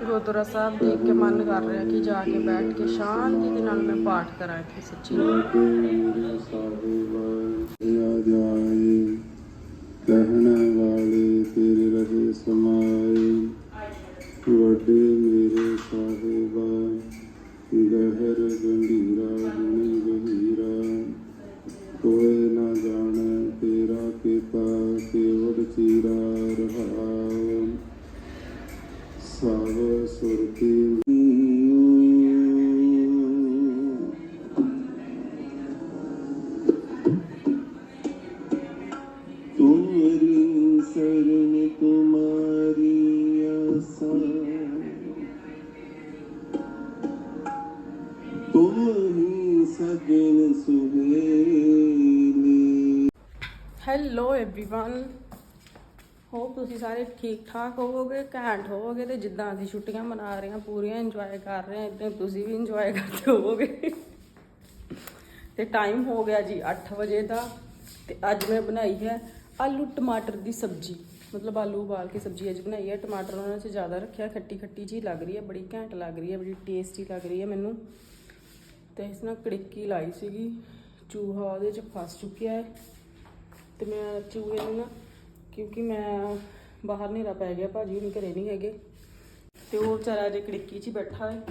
ਗੁਰਦੁਆਰਾ ਸਾਹਿਬ ਦੇਖ ਕੇ ਮਨ ਕਰ ਰਿਹਾ ਕਿ ਜਾ ਕੇ ਬੈਠ ਕੇ ਸ਼ਾਂਤੀ ਦੇ ਨਾਲ ਮੈਂ ਪਾਠ ਕਰਾਂ ਇੱਥੇ ਸੱਚੀ। ਕਹਿਣ ਵਾਲੇ ਤੇਰੇ ਰਹੇ ਸਮਾਏ ਵੱਡੇ ਮੇਰੇ ਸਾਹਿਬਾ ਗਹਿਰ ਗੰਭੀਰਾ ਗੁਣੀ ਗਹੀਰਾ ਕੋਏ ਨਾ ਜਾਣੈ ਤੇਰਾ ਕੀਤਾ ਕੇਵੜ ਚੀਰਾ hello everyone. ਹੋਪ ਤੁਸੀਂ ਸਾਰੇ ਠੀਕ ਠਾਕ ਹੋਵੋਗੇ, ਘੈਂਟ ਹੋਵੋਗੇ ਤੇ ਜਿੱਦਾਂ ਅਸੀਂ ਛੁੱਟੀਆਂ ਮਨਾ ਰਹੇ ਹਾਂ, ਪੂਰੀਆਂ ਇੰਜੋਏ ਕਰ ਰਹੇ ਹਾਂ ਇਦਾਂ ਤੁਸੀਂ ਵੀ ਇੰਜੋਏ ਕਰਦੇ ਹੋਵੋਗੇ। ਤੇ ਟਾਈਮ ਹੋ ਗਿਆ ਜੀ 8 ਵਜੇ ਦਾ ਤੇ ਅੱਜ ਮੈਂ ਬਣਾਈ ਹੈ ਆਲੂ ਟਮਾਟਰ ਦੀ ਸਬਜ਼ੀ। ਮਤਲਬ ਆਲੂ ਉਬਾਲ ਕੇ ਸਬਜ਼ੀ ਅੱਜ ਬਣਾਈ ਹੈ, ਟਮਾਟਰ ਉਹਨਾਂ 'ਚ ਜ਼ਿਆਦਾ ਰੱਖਿਆ ਖੱਟੀ ਖੱਟੀ ਜੀ ਲੱਗ ਰਹੀ ਹੈ, ਬੜੀ ਘੈਂਟ ਲੱਗ ਰਹੀ ਹੈ, ਬੜੀ ਟੇਸਟੀ ਲੱਗ ਰਹੀ ਹੈ ਮੈਨੂੰ। ਤੇ ਇਸ ਨਾਲ ਕੜਿੱਕੀ ਲਾਈ ਸੀਗੀ, ਚੂਹਾ ਉਹਦੇ 'ਚ ਫਸ ਚੁੱਕਿਆ ਹੈ। ਤੇ ਮੈਂ ਚੂਹੇ ਨੂੰ ਨਾ ਕਿਉਂਕਿ ਮੈਂ ਬਾਹਰ ਹਨੇਰਾ ਪੈ ਗਿਆ, ਭਾਜੀ ਹੁਣੀ ਘਰੇ ਨਹੀਂ ਹੈਗੇ। ਤੇ ਉਹ ਵਿਚਾਰਾ ਜੇ ਕੜਿੱਕੀ 'ਚ ਹੀ ਬੈਠਾ ਹੈ।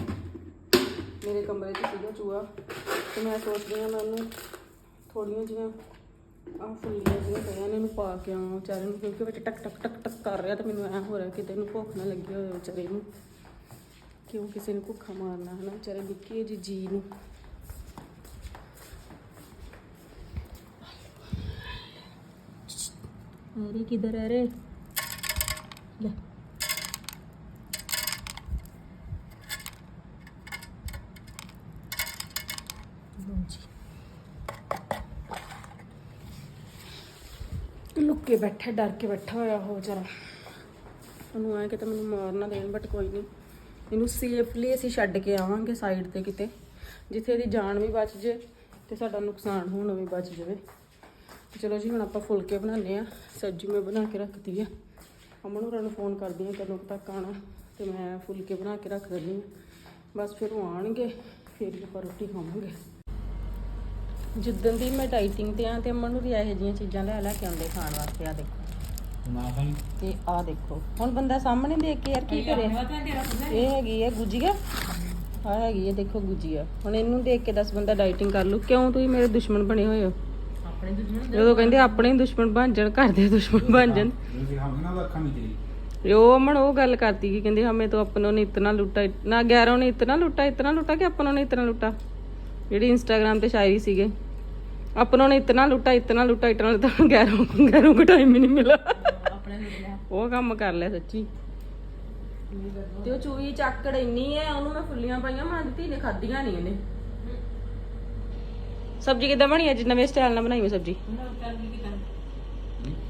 ਮੇਰੇ ਕਮਰੇ 'ਚ ਸੀਗਾ ਚੂਹਾ। ਤੇ ਮੈਂ ਸੋਚਦੀ ਹਾਂ ਮੈਂ ਉਹਨੂੰ ਥੋੜੀਆਂ ਜਿਹੀਆਂ ਆਹ ਫੁੱਲੀਆਂ ਜਿਹੀਆਂ ਪਈਆਂ ਨੇ, ਇਹਨੂੰ ਪਾ ਕੇ ਆਵਾਂ ਵਿਚਾਰੇ ਨੂੰ, ਕਿਉਂਕਿ ਵਿੱਚ ਟਕ ਟਕ ਟਕ ਟਕ ਕਰ ਰਿਹਾ ਤੇ ਮੈਨੂੰ ਐ ਹੋ ਰਿਹਾ ਕਿਤੇ ਇਹਨੂੰ ਭੁੱਖ ਨਾ ਲੱਗੀ ਹੋਵੇ ਵਿਚਾਰੇ ਨੂੰ। ਕਿਉਂ ਕਿਸੇ ਨੂੰ ਭੁੱਖਾ ਮਾਰਨਾ ਹੈ ਨਾ ਵਿਚਾਰੇ ਨਿੱਕੀ ਜੀ ਜੀ ਨੂੰ। अरे किधर है रे ले लो जी ਲੁੱਕੇ ਬੈਠਾ ਡਰ ਕੇ ਬੈਠਾ ਹੋਇਆ ਹੋ ਜਰਾ ਉਹਨੂੰ ਐ ਕਿ ਤਾਂ ਮੈਨੂੰ ਮਾਰ ਨਾ ਦੇਣ ਬਟ ਕੋਈ ਨਹੀਂ ਇਹਨੂੰ ਸੇਫਲੀ ਅਸੀਂ ਛੱਡ ਕੇ ਆਵਾਂਗੇ ਸਾਈਡ ਤੇ ਕਿਤੇ ਜਿੱਥੇ ਇਹਦੀ ਜਾਨ ਵੀ ਬਚ ਜੇ ਤੇ ਸਾਡਾ ਨੁਕਸਾਨ ਹੋਣਾ ਵੀ ਬਚ ਜਾਵੇ ਤੇ ਚਲੋ ਜੀ ਹੁਣ ਆਪਾਂ ਫੁਲਕੇ ਬਣਾਉਂਦੇ ਆ ਸਬਜ਼ੀ ਮੈਂ ਬਣਾ ਕੇ ਰੱਖਤੀ ਆ। ਅਮਨ ਹੋਰਾਂ ਨੂੰ ਫੋਨ ਕਰਦੀ ਆ ਕਦੋਂ ਤੱਕ ਆਣਾ ਤੇ ਮੈਂ ਫੁਲਕੇ ਬਣਾ ਕੇ ਰੱਖ ਦਿੰਦੀ ਆ ਬਸ ਫਿਰ ਉਹ ਆਣਗੇ ਫਿਰ ਆਪਾਂ ਰੋਟੀ ਖਾਵਾਂਗੇ। ਜਿੱਦਣ ਦੀ ਮੈਂ ਡਾਈਟਿੰਗ ਤੇ ਆ ਤੇ ਅਮਨ ਨੂੰ ਵੀ ਇਹੋ ਜਿਹੀਆਂ ਚੀਜ਼ਾਂ ਲੈ ਲੈ ਕੇ ਆਉਂਦੇ ਖਾਣ ਵਾਸਤੇ ਆ ਦੇਖੋ। ਤੇ ਆ ਦੇਖੋ ਹੁਣ ਬੰਦਾ ਸਾਹਮਣੇ ਦੇਖ ਕੇ ਯਾਰ ਕੀ ਕਰੇ। ਇਹ ਹੈਗੀ ਹੈ ਗੁਜੀਆ ਆ। ਹੈਗੀ ਹੈ ਦੇਖੋ ਗੁਜੀਆ ਹੁਣ ਇਹਨੂੰ ਦੇਖ ਕੇ ਦੱਸ ਬੰਦਾ ਡਾਈਟਿੰਗ ਕਰ ਲੂ ਕਿਉਂ ਤੁਸੀਂ ਮੇਰੇ ਦੁਸ਼ਮਣ ਬਣੇ ਹੋਏ ਹੋ? ਜਦੋਂ ਕਹਿੰਦੇ ਆਪਣੇ ਹੀ ਦੁਸ਼ਮਣ ਬਣ ਜਾਣ ਘਰ ਦੇ ਦੁਸ਼ਮਣ ਬਣ ਜਾਣ ਉਹ ਅਮਨ ਉਹ ਗੱਲ ਕਰਤੀ ਕਿ ਕਹਿੰਦੇ ਹਮੇ तो अपनों ने इतना लूटा ना गैरों ने इतना लूटा इतना लूटा कि अपनों ने इतना लूटा ਜਿਹੜੀ ਇੰਸਟਾਗ੍ਰam ਤੇ ਸ਼ਾਇਰੀ ਸੀਗੇ अपनों ने इतना लूटा इतना लूटा इतना लूटा गैरों गैरों को टाइम ही नहीं मिला ਉਹ ਕੰਮ ਕਰ ਲਿਆ ਸੱਚੀ ਤੇ ਉਹ ਚੂਈ ਚੱਕੜ ਇੰਨੀ ਹੈ ਉਹਨੂੰ ਮੈਂ ਫੁੱਲੀਆਂ ਪਾਈਆਂ ਮਾਂ ਦੀ ਧੀ ਨੇ ਖਾਧੀਆਂ ਨਹੀਂ ਇਹਨੇ ਸਬਜ਼ੀ ਕਿੱਦਾਂ ਬਣੀ ਅੱਜ? ਨਵੇਂ ਸਟਾਈਲ ਨਾਲ ਬਣਾਈ ਮੈਂ ਸਬਜ਼ੀ?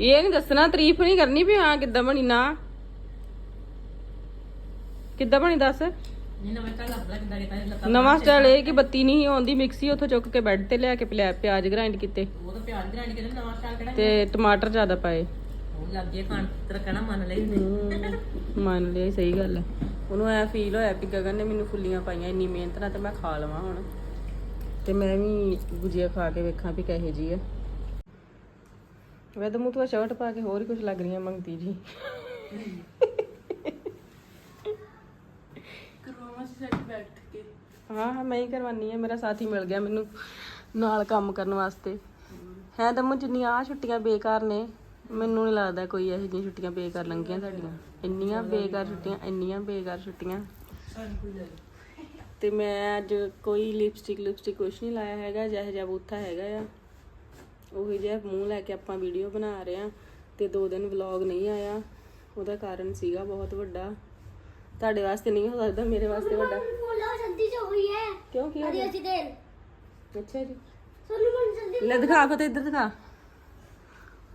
ਇਹ ਨਹੀਂ ਦੱਸਣਾ ਤਾਰੀਫ ਨਹੀਂ ਕਰਨੀ ਵੀ ਹਾਂ ਕਿੱਦਾਂ ਬਣੀ ਨਾ। ਕਿੱਦਾਂ ਬਣੀ ਦੱਸ? ਨਵਾਂ ਸਟਾਈਲ ਇਹ ਕਿ ਬੱਤੀ ਨਹੀਂ ਆਉਂਦੀ ਮਿਕਸੀ ਉੱਥੋਂ ਚੁੱਕ ਕੇ ਬੈੱਡ ਤੇ ਲਿਆ ਕੇ ਪਿਆ ਪਿਆਜ਼ ਗ੍ਰਾਈਂਡ ਕੀਤੇ। ਉਹ ਤਾਂ ਪਿਆਜ਼ ਗ੍ਰਾਈਂਡ ਕੇ ਨਵਾਂ ਸਟਾਈਲ ਕਿਹੜਾ ਤੇ ਟਮਾਟਰ ਜ਼ਿਆਦਾ ਪਾਏ। ਉਹ ਲੱਗ ਗਿਆ ਖਾਣ ਤੇਰਾ ਕਹਿਣਾ ਮੰਨ ਲਈ ਮੰਨ ਸਹੀ ਗੱਲ ਹੈ। ਉਹਨੂੰ ਐ ਫੀਲ ਹੋਇਆ ਕਿ ਗਗਨ ਨੇ ਮੈਨੂੰ ਫੁੱਲੀਆਂ ਪਾਈਆਂ ਇੰਨੀ ਮਿਹਨਤ ਨਾਲ ਤੇ ਮੈਂ ਖਾ ਲਵਾਂ ਹੁਣ। ਤੇ ਮੈਂ ਵੀ ਗੁਜੀਆ ਖਾ ਕੇ ਵੇਖਾਂ ਵੀ ਕਹੇ ਜੀ ਹੈ ਵੇ ਤਾਂ ਮੂੰਹ ਤੋਂ ਸ਼ਰਟ ਪਾ ਕੇ ਹੋਰ ਹੀ ਕੁਝ ਲੱਗ ਰਹੀਆਂ ਮੰਗਤੀ ਜੀ। ਕਰਵਾਵਾਂ ਸੈੱਟ ਬੈਠ ਕੇ। ਹਾਂ ਹਾਂ ਮੈਂ ਹੀ ਕਰਵਾਨੀ ਹੈ ਮੇਰਾ ਸਾਥੀ ਮਿਲ ਗਿਆ ਮੈਨੂੰ ਨਾਲ ਕੰਮ ਕਰਨ ਵਾਸਤੇ। ਹੈ ਦਮੂ ਜਿੰਨੀਆਂ ਆ ਛੁੱਟੀਆਂ ਬੇਕਾਰ ਨੇ ਮੈਨੂੰ ਨਹੀਂ ਲੱਗਦਾ ਕੋਈ ਇਹੋ ਜਿਹੀਆਂ ਛੁੱਟੀਆਂ ਬੇਕਾਰ ਲੰਘੀਆਂ ਤੁਹਾਡੀਆਂ। ਇੰਨੀਆਂ ਬੇਕਾਰ ਛੁੱਟੀਆਂ ਇੰਨੀਆਂ ਬੇਕਾਰ ਛੁੱਟੀਆਂ। ਤੇ ਮੈਂ ਅੱਜ ਕੋਈ ਲਿਪਸਟਿਕ ਲਿਪਸਟਿਕ ਕੁਛ ਨਹੀਂ ਲਾਇਆ ਹੈਗਾ ਜਿਹੋ ਜਿਹਾ ਬੂਥਾ ਹੈਗਾ ਆ। ਉਹੀ ਜਿਹਾ ਮੂੰਹ ਲੈ ਕੇ ਆਪਾਂ ਵੀਡੀਓ ਬਣਾ ਰਹੇ ਆ ਤੇ ਦੋ ਦਿਨ ਵਲੌਗ ਨਹੀਂ ਆਇਆ। ਉਹਦਾ ਕਾਰਨ ਸੀਗਾ ਬਹੁਤ ਵੱਡਾ। ਤੁਹਾਡੇ ਵਾਸਤੇ ਨਹੀਂ ਹੋ ਸਕਦਾ ਮੇਰੇ ਵਾਸਤੇ ਵੱਡਾ। ਫੋਲਾ ਜਲਦੀ ਚ ਹੋਈ ਹੈ। ਕਿਉਂ ਕੀ ਹੋ ਅਰੇ ਗਿਆ? ਅਸੀਂ ਦੇਰ। ਅੱਛਾ ਜੀ। ਸੋਨੂੰ ਮਨ ਜਲਦੀ ਲੈ ਦਿਖਾ ਕੋ ਤੇ ਇੱਧਰ ਦਿਖਾ।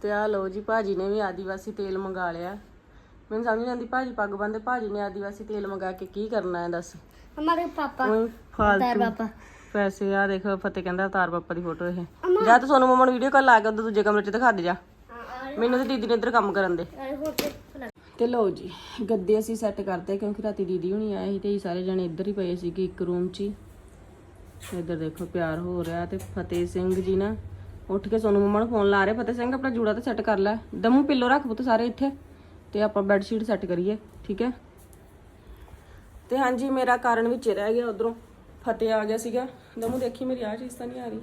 ਤੇ ਆ ਲਓ ਜੀ ਭਾਜੀ ਨੇ ਵੀ ਆਦੀਵਾਸੀ ਤੇਲ ਮੰਗਾ ਲਿਆ। ਮੈਨੂੰ ਸਮਝ ਨਹੀਂ ਆਉਂਦੀ ਭਾਜੀ ਪੱਗ ਬੰਦੇ ਭਾਜੀ ਨੇ ਆਦੀਵਾਸੀ ਤੇਲ ਮੰਗਾ ਕੇ ਕੀ ਕਰਨਾ ਹੈ ਦੱਸ। ਹਮਾਰੇ ਪਾਪਾ ਉਹ ਤਾਰ ਫਾਲਤੂ। ਪਾਪਾ। ਪੈਸੇ ਆ ਦੇਖ ਫਤਿਹ ਕਹਿੰਦਾ ਤਾਰ ਪਾਪਾ ਦੀ ਫੋਟੋ ਇਹ। ਜਾਂ ਤਾਂ ਸੋਨੂੰ ਮਮਾ ਨੂੰ ਵੀਡੀਓ ਕਾਲ ਲਾ ਕੇ ਉਧਰ ਦੂਜੇ ਕਮਰੇ 'ਚ ਦਿਖਾ ਦੇ ਜਾ। ਮੈਨੂੰ ਤੇ ਦੀਦੀ ਨੇ ਇੱਧਰ ਕੰਮ ਕਰਨ ਦੇ। ਤੇ ਲਓ ਜੀ ਗੱਦੇ ਅਸੀਂ ਸੈੱਟ ਕਰਤੇ ਕਿਉਂਕਿ ਰਾਤੀ ਦੀਦੀ ਹੁਣੀ ਆਏ ਸੀ ਤੇ ਅਸੀਂ ਸਾਰੇ ਜਣੇ ਇੱਧਰ ਹੀ ਪਏ ਸੀਗੇ ਇੱਕ ਰੂਮ 'ਚ ਹੀ। ਇੱਧਰ ਦੇਖੋ ਪਿਆਰ ਹੋ ਰਿਹਾ ਤੇ ਫਤਿਹ ਸਿੰਘ ਜੀ ਨਾ ਉੱਠ ਕੇ ਸੋਨੂੰ ਮੰਮਾ ਨੂੰ ਫੋਨ ਲਾ ਰਹੇ। ਫਤਿਹ ਸਿੰਘ ਆਪਣਾ ਜੂੜਾ ਤੇ ਸੈੱਟ ਕਰ ਲੈ। ਦਮੂ ਪਿੱਲੋ ਰੱਖ ਪੁੱਤ ਸਾਰੇ ਇੱਥੇ। ਤੇ ਆਪਾਂ ਬੈੱਡ ਸ਼ੀਟ ਸੈੱਟ ਕਰੀਏ, ਠੀਕ ਹੈ? ਤੇ ਹਾਂਜੀ, ਮੇਰਾ ਕਾਰਨ ਵਿੱਚ ਰਹਿ ਗਿਆ ਉਧਰੋਂ। ਫਤਿਹ ਆ ਗਿਆ ਸੀਗਾ। ਦਮੂ, ਦੇਖੀ ਮੇਰੀ ਆ ਚੀਜ਼ ਤਾਂ ਨਹੀਂ ਆ ਰਹੀ?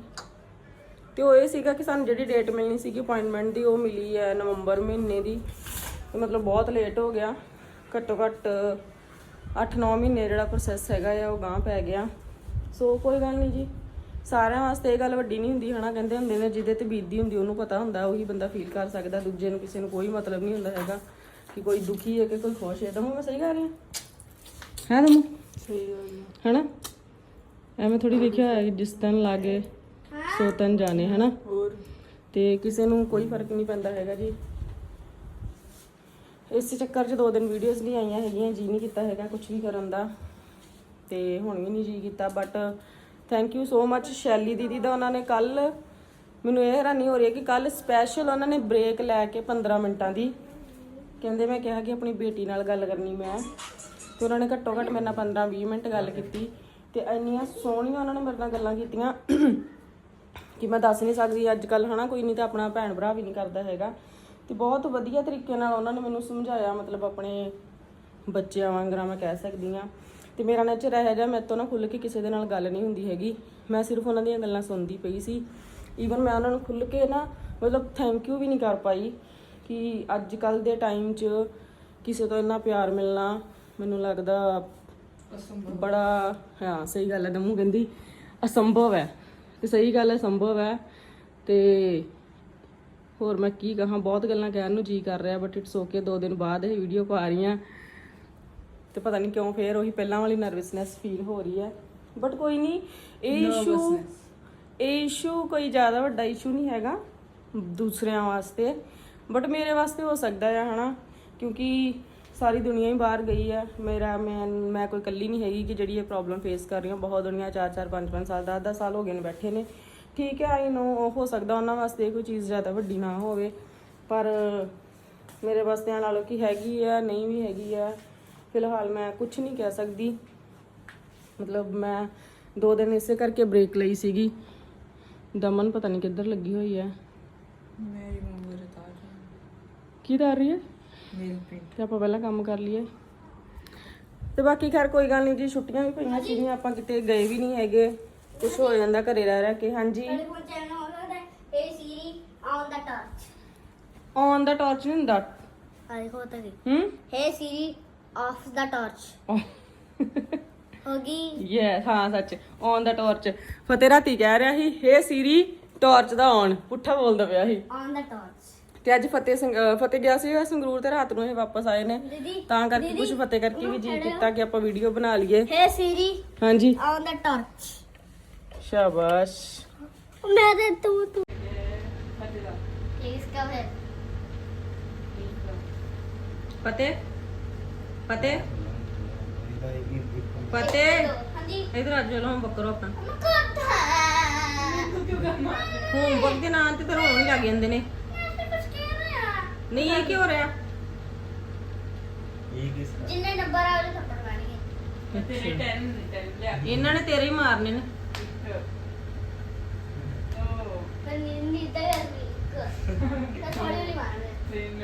ਤੇ ਉਹ ਇਹ ਸੀਗਾ ਕਿ ਸਾਨੂੰ ਜਿਹੜੀ ਡੇਟ ਮਿਲਣੀ ਸੀਗੀ ਅਪਾਇੰਟਮੈਂਟ ਦੀ, ਉਹ ਮਿਲੀ ਹੈ ਨਵੰਬਰ ਮਹੀਨੇ ਦੀ। ਮਤਲਬ ਬਹੁਤ ਲੇਟ ਹੋ ਗਿਆ। ਘੱਟੋ ਘੱਟ 8-9 ਮਹੀਨੇ ਜਿਹੜਾ ਪ੍ਰੋਸੈਸ ਹੈਗਾ ਆ, ਉਹ ਗਾਂ ਪੈ ਗਿਆ। ਸੋ ਕੋਈ ਗੱਲ ਨਹੀਂ ਜੀ। ਸਾਰਿਆਂ ਵਾਸਤੇ ਇਹ ਗੱਲ ਵੱਡੀ ਨਹੀਂ ਹੁੰਦੀ, ਹਨਾ? ਕਹਿੰਦੇ ਹੁੰਦੇ ਨੇ, ਜਿਹਦੇ ਤੇ ਬੀਤਦੀ ਹੁੰਦੀ, ਉਹਨੂੰ ਪਤਾ ਹੁੰਦਾ, ਉਹੀ ਬੰਦਾ ਫੀਲ ਕਰ ਸਕਦਾ, ਦੂਜੇ ਨੂੰ ਕਿਸੇ ਨੂੰ ਕੋਈ ਮਤਲਬ ਨਹੀਂ ਹੁੰਦਾ ਹੈਗਾ। ਕਿ ਕੋਈ ਦੁਖੀ ਹੈ ਕਿ ਕੋਈ ਖੁਸ਼ ਹੈ। ਦਮੂ ਮੈਂ ਸਹੀ ਕਰ ਰਹੀ ਹਾਂ? ਹੈ ਦਮੂ? ਸਹੀ ਗੱਲ ਹੈ। ਹਨਾ? ਐਵੇਂ ਥੋੜੀ ਦੇਖਿਆ ਹੋਇਆ ਕਿ ਜਿਸ ਤਨ ਲਾਗੇ ਸੋ ਤਨ ਜਾਣੇ ਹਨਾ? ਹੋਰ? ਤੇ ਕਿਸੇ ਨੂੰ ਕੋਈ ਫ਼ਰਕ ਨਹੀਂ ਪੈਂਦਾ ਹੈਗਾ ਜੀ। ਇਸ ਚੱਕਰ 'ਚ ਦੋ ਦਿਨ ਵੀਡੀਓਜ਼ ਨਹੀਂ ਆਈਆਂ ਹੈਗੀਆਂ ਜੀ ਨਹੀਂ ਕੀਤਾ ਹੈਗਾ ਕੁਝ ਵੀ ਕਰਨ ਦਾ। ਤੇ ਹੁਣ ਵੀ ਨਹੀਂ ਜੀ ਕੀਤਾ but thank you so much Shelly ਦੀਦੀ ਦਾ ਉਹਨਾਂ ਨੇ ਕੱਲ ਮੈਨੂੰ ਇਹ ਹੈਰਾਨੀ ਹੋ ਰਹੀ ਹੈ ਕਿ ਕੱਲ ਸਪੈਸ਼ਲ ਉਹਨਾਂ ਨੇ ਬ੍ਰੇਕ ਲੈ ਕੇ 15 ਮਿੰਟਾਂ ਦੀ। ਕਹਿੰਦੇ ਮੈਂ ਕਿਹਾ ਕਿ ਆਪਣੀ ਬੇਟੀ ਨਾਲ ਗੱਲ ਕਰਨੀ ਮੈਂ, ਤੇ ਉਹਨਾਂ ਨੇ ਘੱਟੋ ਘੱਟ ਮੇਰੇ ਨਾਲ 15 20 ਮਿੰਟ ਗੱਲ ਕੀਤੀ, ਤੇ ਇੰਨੀਆਂ ਸੋਹਣੀਆਂ ਉਹਨਾਂ ਨੇ ਮੇਰੇ ਨਾਲ ਗੱਲਾਂ ਕੀਤੀਆਂ ਕਿ ਮੈਂ ਦੱਸ ਨਹੀਂ ਸਕਦੀ, ਅੱਜ ਕੱਲ ਹਨਾ ਕੋਈ ਨਹੀਂ ਤਾਂ ਆਪਣਾ ਭੈਣ ਭਰਾ ਵੀ ਨਹੀਂ ਕਰਦਾ ਹੈਗਾ। ਤੇ ਬਹੁਤ ਵਧੀਆ ਤਰੀਕੇ ਨਾਲ ਉਹਨਾਂ ਨੇ ਮੈਨੂੰ ਸਮਝਾਇਆ, ਮਤਲਬ ਆਪਣੇ ਬੱਚਿਆਂ ਵਾਂਗਰਾ ਮੈਂ ਕਹਿ ਸਕਦੀ ਆ ਤੇ ਮੇਰਾ ਨੇਚਰ ਇਹ ਜਿਹਾ ਮੇਰੇ ਤੋਂ ਨਾ ਖੁੱਲ ਕੇ ਕਿਸੇ ਦੇ ਨਾਲ ਗੱਲ ਨਹੀਂ ਹੁੰਦੀ ਹੈਗੀ। ਮੈਂ ਸਿਰਫ ਉਹਨਾਂ ਦੀਆਂ ਗੱਲਾਂ ਸੁਣਦੀ ਪਈ ਸੀ। ਈਵਨ ਮੈਂ ਉਹਨਾਂ ਨੂੰ ਖੁੱਲ ਕੇ ਨਾ ਮਤਲਬ ਥੈਂਕ ਯੂ ਵੀ ਨਹੀਂ ਕਰ ਪਾਈ। ਕਿ ਅੱਜ ਕੱਲ ਦੇ ਟਾਈਮ 'ਚ ਕਿਸੇ ਤੋਂ ਇੰਨਾ ਪਿਆਰ ਮਿਲਣਾ ਮੈਨੂੰ ਲੱਗਦਾ ਬੜਾ ਹਾਂ ਸਹੀ ਗੱਲ ਹੈ ਦਮੂ ਕਹਿੰਦੀ। ਅਸੰਭਵ ਹੈ। ਤੇ ਸਹੀ ਗੱਲ ਹੈ ਸੰਭਵ ਹੈ। ਤੇ ਹੋਰ ਮੈਂ ਕੀ ਕਹਾਂ ਬਹੁਤ ਗੱਲਾਂ ਕਹਿਣ ਨੂੰ ਜੀ ਕਰ ਰਿਹਾ ਬਟ ਇਟਸ ਓਕੇ ਦੋ ਦਿਨ ਬਾਅਦ ਇਹ ਵੀਡੀਓ ਪਾ ਰਹੀ ਹਾਂ। ਤੇ ਪਤਾ ਨਹੀਂ ਕਿਉਂ ਫੇਰ ਉਹੀ ਪਹਿਲਾਂ ਵਾਲੀ ਨਰਵਸਨੈਸ ਫੀਲ ਹੋ ਰਹੀ ਹੈ। ਬਟ ਕੋਈ ਨਹੀਂ ਇਹ ਇਸ਼ੂ ਇਹ ਇਸ਼ੂ ਕੋਈ ਜ਼ਿਆਦਾ ਵੱਡਾ ਇਸ਼ੂ ਨਹੀਂ ਹੈਗਾ ਦੂਸਰਿਆਂ ਵਾਸਤੇ। ਬਟ ਮੇਰੇ ਵਾਸਤੇ ਹੋ ਸਕਦਾ ਹੈ ਹਨਾ? ਕਿਉਂਕਿ ਸਾਰੀ ਦੁਨੀਆ ਹੀ ਬਾਹਰ ਗਈ ਹੈ ਮੇਰਾ, ਮੈਂ ਮੈਂ ਕੋਈ ਇਕੱਲੀ ਨਹੀਂ ਹੈਗੀ ਕਿ ਜਿਹੜੀ ਇਹ ਪ੍ਰੋਬਲਮ ਫੇਸ ਕਰ ਰਹੀ ਹਾਂ। ਬਹੁਤ ਦੁਨੀਆ 4 4 5 5 ਸਾਲ 10 10 ਸਾਲ ਹੋ ਗਏ ਨੇ ਬੈਠੇ ਨੇ। ਠੀਕ ਹੈ ਆਈ ਨੋ ਹੋ ਸਕਦਾ ਉਹਨਾਂ ਵਾਸਤੇ ਕੋਈ ਚੀਜ਼ ਜ਼ਿਆਦਾ ਵੱਡੀ ਨਾ ਹੋਵੇ। ਪਰ ਮੇਰੇ ਵਾਸਤੇ ਐਂ ਲਾ ਕਿ ਹੈਗੀ ਆ, ਨਹੀਂ ਵੀ ਹੈਗੀ ਆ। ਫਿਲਹਾਲ ਮੈਂ ਕੁਝ ਨਹੀਂ ਕਹਿ ਸਕਦੀ। ਮਤਲਬ ਮੈਂ ਦੋ ਦਿਨ ਇਸੇ ਕਰਕੇ ਬ੍ਰੇਕ ਲਈ ਸੀਗੀ। ਦਮਨ ਪਤਾ ਨਹੀਂ ਕਿੱਧਰ ਲੱਗੀ ਹੋਈ ਹੈ ਮੇਰੀ ਕੀ ਕਰ ਰਹੀ ਹੈ? ਪਿੰਡ ਤੇ ਆਪਾਂ ਪਹਿਲਾਂ ਕੰਮ ਕਰ ਲਈਏ। ਤੇ ਬਾਕੀ ਖੈਰ ਕੋਈ ਗੱਲ ਨਹੀਂ ਜੀ ਛੁੱਟੀਆਂ ਵੀ ਪਈਆਂ ਸੀਗੀਆਂ ਆਪਾਂ ਕਿਤੇ ਗਏ ਵੀ ਨਹੀਂ ਹੈਗੇ। ਕੁਝ ਹੋ ਜਾਂਦਾ ਘਰੇ ਰਹਿ ਰਹਿ ਕੇ ਹਾਂਜੀ। ਟੈਲੀਫੋਨ ਚੈਨਲ ਹੋ ਸਕਦਾ ਹੈ hey Siri on the torch on the torch ਨਹੀਂ ਹੁੰਦਾ? ਆ ਦੇਖੋ ਤਾਂ ਹੂੰ? ਹੇ ਸੀਰੀ ਆਫ ਦਾ ਟਾਰਚ ਹੋ ਗਈ? ਯੈਸ ਹਾਂ ਸੱਚ। ਔਨ ਦਾ ਟਾਰਚ ਫਤਿਹ ਰਾਤੀ ਕਹਿ ਰਿਹਾ ਸੀ ਹੇ ਸੀਰੀ ਟਾਰਚ ਦਾ ਔਨ ਪੁੱਠਾ ਬੋਲਦਾ ਪਿਆ ਸੀ। ਔਨ ਦਾ ਟਾਰਚ ਤੇ ਅੱਜ ਫਤਿਹ ਸਿੰਘ ਅਹ ਫਤਿਹ ਗਿਆ ਸੀ ਸੰਗਰੂਰ ਤੇ ਰਾਤ ਨੂੰ ਇਹ ਵਾਪਸ ਆਏ ਨੇ। ਦੀਦੀ ਤਾਂ ਕਰਕੇ ਕੁਝ ਫਤਿਹ ਕਰਕੇ ਵੀ ਜੀ ਕੀਤਾ ਕਿ ਆਪਾਂ ਵੀਡੀਓ ਬਣਾ ਲਈਏ। ਹੇ ਸੀਰੀ ਹਾਂਜੀ। ਔਨ ਦਾ ਟਾਰਚ ਸ਼ਾਬਾਸ਼। ਮੈਂ ਤੇ ਤੂੰ ਤੂੰ। ਪਲੀਜ਼ ਕਮ ਹੈ ਫਤਿਹ? ਫਤਿਹ? ਫਤਿਹ? ਹਾਂਜੀ। ਇਧਰ ਆ ਜਾ ਲੋ ਬੱਕਰੋ ਆਪਣਾ ਕੋਠਾ ਹੋਮਵਰਕ ਦੇ ਨਾਂ ਤੇ ਤਾਂ ਰੋਣ ਹੀ ਲੱਗ ਜਾਂਦੇ ਨੇ। ਨਹੀਂ ਇਹ ਕੀ ਹੋ ਰਿਹਾ ਜਿੰਨੇ ਨੰਬਰ ਆ ਉਹਦੇ ਥੱਪੜ ਮਾਰਨਗੇ ਇਹਨਾਂ ਨੇ ਤੇਰੇ ਹੀ ਮਾਰਨੇ ਨੇ। ਪਰ ਨੀਂਦ ਤਾਂ ਕਰਨੀ ਇੱਕ। ਤਾਂ ਥੋੜੀ ਜਿਹੀ ਮਾਰਨੇ ਇੱਕ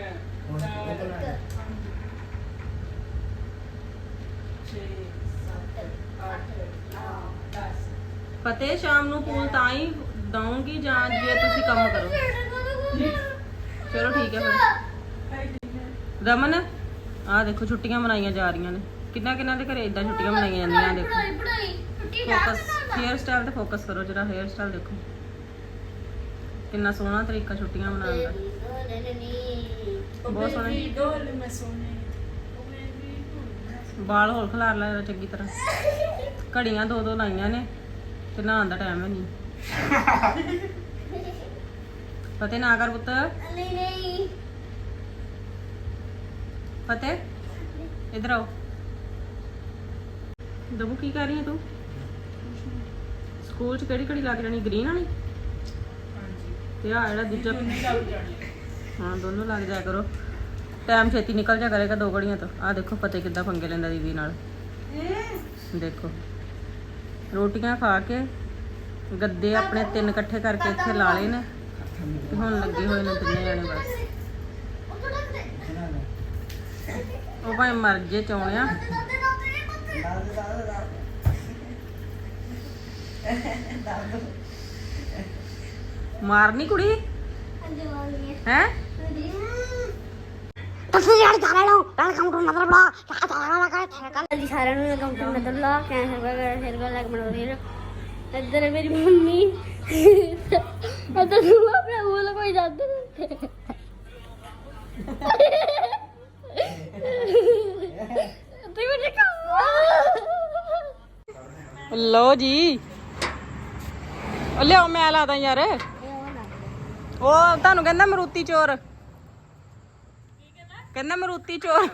ਸੱਤ ਅੱਠ ਨੌ ਦਸ। ਫਤਿਹ ਸ਼ਾਮ ਨੂੰ ਪੂਲ ਤਾਂ ਹੀ ਦਊਂਗੀ ਜਾਂ ਜੇ ਤੁਸੀਂ ਕੰਮ ਕਰੋ। ਚਲੋ ਠੀਕ ਹੈ ਫਿਰ। ਰਮਨ, ਆਹ ਦੇਖੋ, ਛੁੱਟੀਆਂ ਮਨਾਈਆਂ ਜਾ ਰਹੀਆਂ ਨੇ। ਕਿੰਨਾ ਕਿੰਨਾ ਦੇ ਘਰੇ ਇਦਾਂ ਛੁੱਟੀਆਂ ਮਨਾਈਆਂ ਜਾਂਦੀਆਂ ਦੇਖੋ। ਫੋਕਸ ਹੇਅਰ ਸਟਾਈਲ ਤੇ ਫੋਕਸ ਕਰੋ ਜਰਾ ਹੇਅਰ ਸਟਾਈਲ ਦੇਖੋ। ਕਿੰਨਾ ਸੋਹਣਾ ਤਰੀਕਾ ਛੁੱਟੀਆਂ ਮਨਾਉਣ ਦਾ। ਬਹੁਤ ਸੋਹਣਾ। ਡੋਲ ਮੈਂ ਸੋਨੇ ਵਾਲ ਹੋਲ ਖਲਾਰ ਲੈ ਜਰਾ ਚੰਗੀ ਤਰ੍ਹਾਂ। ਘੜੀਆਂ ਦੋ ਦੋ ਲਾਈਆਂ ਨੇ ਤੇ ਨਹਾਉਣ ਦਾ ਟਾਈਮ ਹੈ ਨਹੀਂ। ਫਤਿਹ ਨਾ ਕਰ ਪੁੱਤ। ਨਹੀਂ ਨਹੀਂ। ਫਤਿਹ ਇਧਰ ਆਓ। ਦਬੂ ਕੀ ਕਰ ਰਹੀ ਹੈ ਤੂੰ? ਸਕੂਲ ਚ ਕਿਹੜੀ ਕਿਹੜੀ ਲੱਗ ਜਾਣੀ ਗ੍ਰੀਨ ਵਾਲੀ? ਤੇ ਆ ਜਿਹੜਾ ਦੂਜਾ ਹਾਂ ਦੋਨੋਂ ਲੱਗ ਜਾਇਆ ਕਰੋ। ਟਾਈਮ ਛੇਤੀ ਨਿਕਲ ਜਾ ਕਰੇਗਾ ਦੋ ਘੜੀਆਂ ਤੋਂ। ਆ ਦੇਖੋ ਫਤਿਹ ਕਿੱਦਾਂ ਪੰਗੇ ਲੈਂਦਾ ਦੀਦੀ ਨਾਲ। ਦੇਖੋ। ਰੋਟੀਆਂ ਖਾ ਕੇ ਗੱਦੇ ਆਪਣੇ ਤਿੰਨ ਇਕੱਠੇ ਕਰਕੇ ਇੱਥੇ ਲਾ ਲਏ ਨੇ। ਤੇ ਹੁਣ ਲੱਗੇ ਹੋਏ ਨੇ ਤਿੰਨੇ ਜਾਣੇ ਬਸ। ਉਹ ਭਾਵੇਂ ਮਰ ਜੇ ਚੌਣਿਆ ਮਾਰਨੀ ਕੁੜੀ? ਹੈ? ਤੁਸੀਂ ਯਾਰ ਸਾਰੇ ਲੋ। ਵੈਲਕਮ ਟੂ ਨਦਰ ਬਲੌਗ ਕਾ ਤਾਰਾ ਲਗਾ ਥੈਕਲ ਜੀ ਸਾਰਿਆਂ ਨੂੰ ਵੈਲਕਮ ਟੂ ਨਦਰ ਬਲੌਗ ਕੈਂ ਸਰਵਾ ਕਰ ਸਰਵਾ ਲੱਗ ਰਹੀ ਹੈ ਇੱਧਰ ਮੇਰੀ ਮੰਮੀ। ਇੱਧਰ ਨੂੰ ਹੀ ਦੱਦ ਤੇ ਮੈਨੂੰ ਕਾ ਲੋ ਜੀ। ਲਿਆਓ ਮੈਂ ਲਾਦਾ ਯਾਰ। ਉਹ ਤੁਹਾਨੂੰ ਕਹਿੰਦਾ ਮਰੂਤੀ ਚੋਰ। ਕਹਿੰਦਾ ਮਰੂਤੀ ਚੋਰ।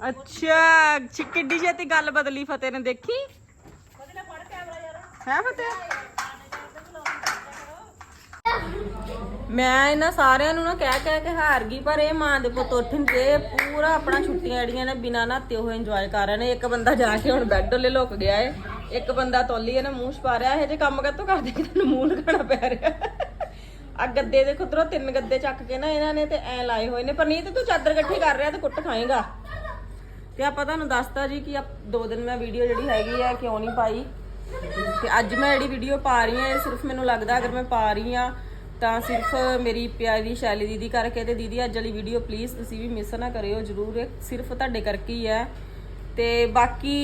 ਅੱਛਾ ਕਿੱਡੀ ਛੇਤੀ ਗੱਲ ਬਦਲੀ ਫਤਿਹ ਨੇ ਦੇਖੀ? ਹੈ ਫਤਿਹ? ਮੈਂ ਇਹਨਾਂ ਸਾਰਿਆਂ ਨੂੰ ਨਾ ਕਹਿ ਕਹਿ ਕੇ ਹਾਰ ਗਈ, ਪਰ ਇਹ ਮਾਂ ਦੇ ਪੁੱਤ ਉੱਠਣ ਤੇ ਪੂਰਾ ਆਪਣਾ ਛੁੱਟੀਆਂ ਜਿਹੜੀਆਂ ਨੇ ਬਿਨਾਂ ਨਹਾਤੇ ਹੋਏ ਇੰਜੋਏ ਕਰ ਰਹੇ ਨੇ। ਇੱਕ ਬੰਦਾ ਜਾ ਕੇ ਹੁਣ ਬੈੱਡ ਉੱਲੇ ਲੁਕ ਗਿਆ ਏ, ਇੱਕ ਬੰਦਾ ਤੋਲੀ ਇਹਨੇ ਮੂੰਹ ਛਪਾ ਰਿਹਾ, ਇਹ ਜੇ ਕੰਮ ਕਾਤੋਂ ਕਰਦੇ ਕਿ ਤੈਨੂੰ ਮੂੰਹ ਲਗਾਉਣਾ ਪੈ ਰਿਹਾ? ਆ ਗੱਦੇ ਦੇ ਖੁਦਰੋਂ ਤਿੰਨ ਗੱਦੇ ਚੱਕ ਕੇ ਨਾ ਇਹਨਾਂ ਨੇ ਤੇ ਐ ਲਾਏ ਹੋਏ ਨੇ। ਪਰ ਨਹੀਂ ਤੇ ਤੂੰ ਚਾਦਰ ਇਕੱਠੀ ਕਰ ਰਿਹਾ ਤੇ ਕੁੱਟ ਖਾਏਗਾ? ਤੇ ਆਪਾਂ ਤੁਹਾਨੂੰ ਦੱਸਤਾ ਜੀ ਕਿ ਆ ਦੋ ਦਿਨ ਮੈਂ ਵੀਡੀਓ ਜਿਹੜੀ ਹੈਗੀ ਆ, ਕਿਉਂ ਨਹੀਂ ਪਾਈ? ਤੇ ਅੱਜ ਮੈਂ ਜਿਹੜੀ ਵੀਡੀਓ ਪਾ ਰਹੀ ਹਾਂ ਇਹ ਸਿਰਫ ਮੈਨੂੰ ਲੱਗਦਾ ਅਗਰ ਮੈਂ ਪਾ ਰਹੀ ਹਾਂ ਤਾਂ ਸਿਰਫ ਮੇਰੀ ਪਿਆਰੀ ਸ਼ੈਲੀ ਦੀਦੀ ਕਰਕੇ ਤੇ ਦੀਦੀ ਅੱਜ ਵਾਲੀ ਵੀਡੀਓ ਪਲੀਜ਼ ਤੁਸੀਂ ਵੀ ਮਿਸ ਨਾ ਕਰਿਓ ਜਰੂਰ। ਸਿਰਫ ਤੁਹਾਡੇ ਕਰਕੇ ਹੀ ਹੈ। ਤੇ ਬਾਕੀ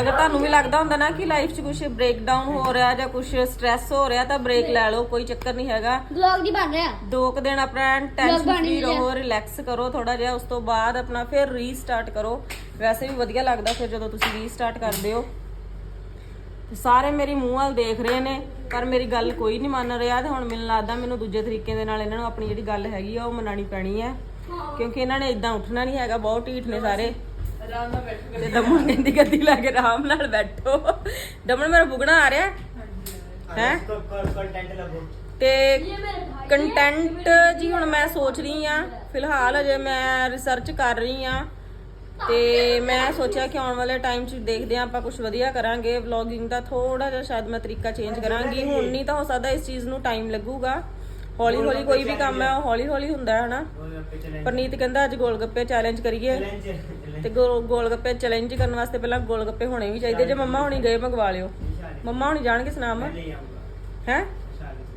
ਅਗਰ ਤੁਹਾਨੂੰ ਵੀ ਲੱਗਦਾ ਹੁੰਦਾ ਨਾ ਕਿ ਲਾਈਫ 'ਚ ਕੁਝ ਬ੍ਰੇਕਡਾਊਨ ਹੋ ਰਿਹਾ ਜਾਂ ਕੁਝ ਸਟ੍ਰੈਸ ਹੋ ਰਿਹਾ ਤਾਂ ਬ੍ਰੇਕ ਲੈ ਲਓ ਕੋਈ ਚੱਕਰ ਨਹੀਂ ਹੈਗਾ। ਵਲੌਗ ਨਹੀਂ ਬਣ ਰਿਹਾ? ਦੋ ਕੁ ਦਿਨ ਆਪਣਾ ਟੈਨਸ਼ਨ ਫ੍ਰੀ ਰਹੋ ਰਿਲੈਕਸ ਕਰੋ ਥੋੜਾ ਜਿਹਾ ਉਸ ਤੋਂ ਬਾਅਦ ਆਪਣਾ ਫਿਰ ਰੀਸਟਾਰਟ ਕਰੋ। ਵੈਸੇ ਵੀ ਵਧੀਆ ਲੱਗਦਾ ਫਿਰ ਜਦੋਂ ਤੁਸੀਂ ਰੀਸਟਾਰਟ ਕਰਦੇ ਹੋ। ਸਾਰੇ ਮੇਰੀ ਮੂੰਹ ਵੱਲ ਦੇਖ ਰਹੇ ਨੇ ਪਰ ਮੇਰੀ ਗੱਲ ਕੋਈ ਨਹੀਂ ਮੰਨ ਰਿਹਾ ਤੇ ਹੁਣ ਮੈਨੂੰ ਲੱਗਦਾ ਮੈਨੂੰ ਦੂਜੇ ਤਰੀਕੇ ਦੇ ਨਾਲ ਇਹਨਾਂ ਨੂੰ ਆਪਣੀ ਜਿਹੜੀ ਗੱਲ ਹੈਗੀ ਆ ਉਹ ਮੰਨਣੀ ਪੈਣੀ ਹੈ ਕਿਉਂਕਿ ਇਹਨਾਂ ਨੇ ਇਦਾਂ ਉੱਠਣਾ ਨਹੀਂ ਹੈਗਾ ਬਹੁਤ ਢੀਠ ਨੇ ਸਾਰੇ। ਤੇ ਦਮਨ ਕਹਿੰਦੀ ਗੱਦੀ ਲਾ ਕੇ ਆਰਾਮ ਨਾਲ ਬੈਠੋ। ਦਮਨ ਮੇਰਾ ਬੁਗਣਾ ਆ ਰਿਹਾ। ਹੈ? ਤੇ ਕੰਟੈਂਟ ਜੀ ਹੁਣ ਮੈਂ ਸੋਚ ਰਹੀ ਆ ਫਿਲਹਾਲ ਅਜੇ ਮੈਂ ਰਿਸਰਚ ਕਰ ਰਹੀ ਆ। ਤੇ ਮੈਂ ਸੋਚਿਆ ਕਿ ਆਉਣ ਵਾਲੇ ਟਾਈਮ 'ਚ ਦੇਖਦੇ ਆ ਆਪਾਂ ਕੁਝ ਵਧੀਆ ਕਰਾਂਗੇ। ਵਲੌਗਿੰਗ ਦਾ ਥੋੜਾ ਜਿਹਾ ਸ਼ਾਇਦ ਮੈਂ ਤਰੀਕਾ ਚੇਂਜ ਕਰਾਂਗੀ। ਹੁਣ ਨਹੀਂ ਤਾਂ ਹੋ ਸਕਦਾ ਇਸ ਚੀਜ਼ ਨੂੰ ਟਾਈਮ ਲੱਗੂਗਾ। ਹੌਲੀ ਹੌਲੀ ਕੋਈ ਵੀ ਕੰਮ ਹੈ ਉਹ ਹੌਲੀ ਹੌਲੀ ਹੁੰਦਾ ਹੈ ਹਨਾ? ਪਰਨੀਤ ਕਹਿੰਦਾ ਅੱਜ ਗੋਲ ਗੱਪੇ ਚੈਲੰਜ ਕਰੀਏ। ਤੇ ਗੋਲ ਗੋਲ ਗੱਪੇ ਚੈਲੰਜ ਕਰਨ ਵਾਸਤੇ ਪਹਿਲਾਂ ਗੋਲ ਗੱਪੇ ਹੋਣੇ ਵੀ ਚਾਹੀਦੇ। ਜੇ ਮੰਮਾ ਹੁਣੀ ਗਏ ਮੰਗਵਾ ਲਿਓ। ਮੰਮਾ ਹੁਣੀ ਜਾਣਗੇ ਸੁਨਾਮ? ਹੈ?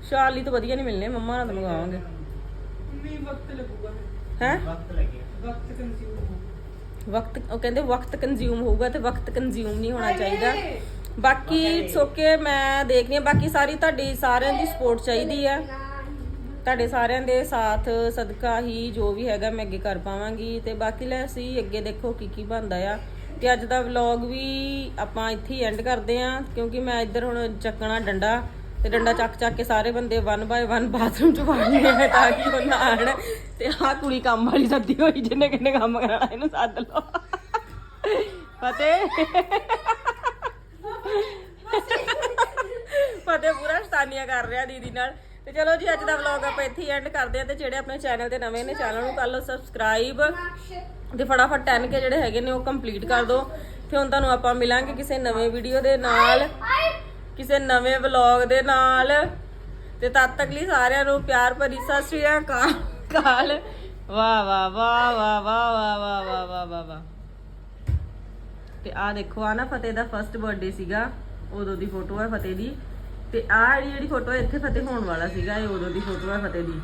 ਸ਼ਾਲੀ ਤਾਂ। ਵਧੀਆ ਨਹੀਂ ਮਿਲਨੇ ਮੰਮਾ ਨਾਲ ਤਾਂ ਮੰਗਵਾਵਾਂਗੇ। ਹੈ? ਵਕਤ ਉਹ ਕਹਿੰਦੇ ਵਕਤ ਕੰਜ਼ਿਊਮ ਹੋਊਗਾ ਤੇ ਵਕਤ ਕੰਜ਼ਿਊਮ ਨਹੀਂ ਹੋਣਾ ਚਾਹੀਦਾ। ਬਾਕੀ ਇਟਸ ਓਕੇ ਮੈਂ ਦੇਖਦੀ ਹਾਂ ਬਾਕੀ ਸਾਰੀ ਤੁਹਾਡੀ ਸਾਰਿਆਂ ਦੀ ਸਪੋਰਟ ਚਾਹੀਦੀ ਆ ਤੁਹਾਡੇ ਸਾਰਿਆਂ ਦੇ ਸਾਥ ਸਦਕਾ ਹੀ ਜੋ ਵੀ ਹੈਗਾ ਮੈਂ ਅੱਗੇ ਕਰ ਪਾਵਾਂਗੀ। ਤੇ ਬਾਕੀ ਲੈ ਅਸੀਂ ਅੱਗੇ ਦੇਖੋ ਕੀ ਕੀ ਬਣਦਾ ਆ। ਤੇ ਅੱਜ ਦਾ ਵਲੌਗ ਵੀ ਆਪਾਂ ਇੱਥੇ ਹੀ ਐਂਡ ਕਰਦੇ ਆ ਕਿਉਂਕਿ ਮੈਂ ਇੱਧਰ ਹੁਣ ਚੱਕਣਾ ਡੰਡਾ। ਤੇ ਡੰਡਾ ਚੱਕ ਚੱਕ ਕੇ ਸਾਰੇ ਬੰਦੇ ਵਨ ਬਾਏ ਵਨ ਬਾਥਰੂਮ ਚ ਵੜਨੇ ਆ ਤਾਂ ਕਿ ਉਹ ਨਾ ਨਹਾਣ। ਤੇ ਆਹ ਕੁੜੀ ਕੰਮ ਵਾਲੀ ਸੱਦੀ ਹੋਈ ਜਿਹਨੇ ਕਿੰਨੇ ਕੰਮ ਕਰਾਣਾ ਇਹਨੂੰ ਸੱਦ ਲਓ। ਫਤਿਹ। ਫਤਿਹ ਪੂਰਾ ਸ਼ਤਾਨੀਆਂ ਕਰ ਰਿਹਾ ਦੀਦੀ ਨਾਲ। ਤੇ ਚਲੋ ਜੀ, ਅੱਜ ਦਾ ਵਲੌਗ ਆਪਾਂ ਇੱਥੇ ਹੀ ਐਂਡ ਕਰਦੇ ਆ ਤੇ ਜਿਹੜੇ ਆਪਣੇ ਚੈਨਲ ਤੇ ਨਵੇਂ ਨੇ ਚੈਨਲ ਨੂੰ ਕਰ ਲਓ ਸਬਸਕ੍ਰਾਈਬ ਤੇ ਫਟਾਫਟ 10 ਕੇ ਜਿਹੜੇ ਹੈਗੇ ਨੇ, ਉਹ ਕੰਪਲੀਟ ਕਰ ਦਿਓ। ਤੇ ਹੁਣ ਤੁਹਾਨੂੰ ਆਪਾਂ ਮਿਲਾਂਗੇ ਕਿਸੇ ਨਵੇਂ ਵੀਡੀਓ ਦੇ ਨਾਲ। ਕਿਸੇ ਨਵੇਂ ਵਲੌਗ ਦੇ ਨਾਲ ਤੇ ਤਦ ਤੱਕ ਲਈ ਸਾਰਿਆਂ ਨੂੰ ਪਿਆਰ ਭਰੀ ਸਤਿ ਸ਼੍ਰੀ ਅਕਾਲ ਕਾਲ ਵਾਹ ਵਾਹ ਵਾਹ ਵਾਹ ਵਾਹ ਵਾਹ ਵਾਹ ਵਾਹ ਵਾਹ ਵਾਹ ਵਾਹ ਤੇ ਆ ਦੇਖੋ ਆ ਨਾ ਫਤਿਹ ਦਾ ਫਰਸਟ ਬਰਥਡੇ ਸੀਗਾ ਉਦੋਂ ਦੀ ਫੋਟੋ ਹੈ ਫਤਿਹ ਦੀ ਤੇ ਆ ਜਿਹੜੀ ਫੋਟੋ ਹੈ ਇੱਥੇ ਫਤਿਹ ਹੋਣ ਵਾਲਾ ਸੀਗਾ ਇਹ ਉਦੋਂ ਦੀ ਫੋਟੋ ਹੈ ਫਤਿਹ ਦੀ